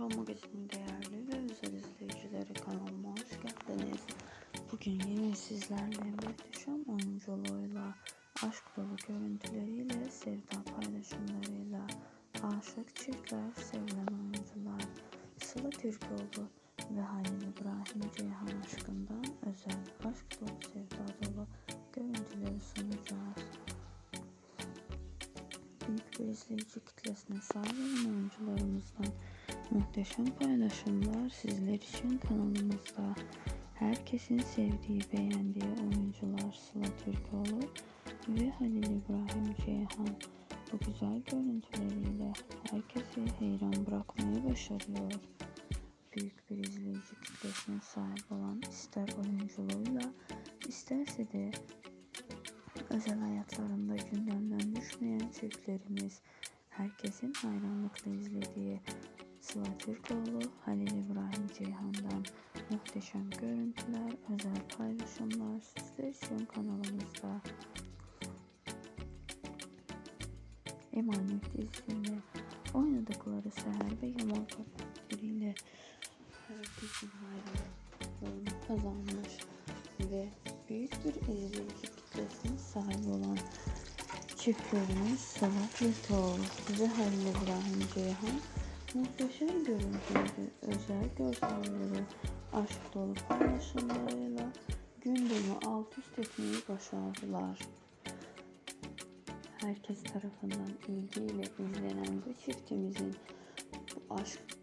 Show Magazin'in değerli ve özel izleyicileri kanalıma hoş geldiniz. Bugün yine sizlerle muhteşem oyunculuğuyla, aşk dolu görüntüleriyle, sevda paylaşımlarıyla aşık çiftler, sevilen oyuncular Sıla Türkoğlu ve Halil İbrahim Ceyhan aşkından özel aşk dolu, sevda dolu görüntüleri sunacağız büyük bir izleyici kitlesine sahip oyuncularımızdan muhteşem paylaşımlar sizler için kanalımızda. Herkesin sevdiği, beğendiği oyuncular Sıla Türkoğlu ve Halil İbrahim Ceyhan bu güzel görüntüleriyle herkesi hayran bırakmayı başarıyor. Büyük bir izleyici kitlesine sahip olan ister oyunculuğuyla isterse de özel hayatlarında gündemden düşmeyen çiftlerimiz, herkesin hayranlıkla izlediği Sıla Türkoğlu, Halil İbrahim Ceyhan'dan muhteşem görüntüler, özel paylaşımlar sizler için kanalımızda. Emanet dizisinde oynadıkları Seher ve Yaman karakteriyle herkesin hayranlığını kazanmış ve büyük bir izleyici kitlesine sahip olan çiftlerimiz Salat Litoğlu ve Halil İbrahim Ceyhan muhteşem görüntüleri, özel görselleri, aşk dolu paylaşımlarıyla gündemi alt üst etmeyi başardılar. Herkes tarafından ilgiyle izlenen bu çiftimizin bu aşk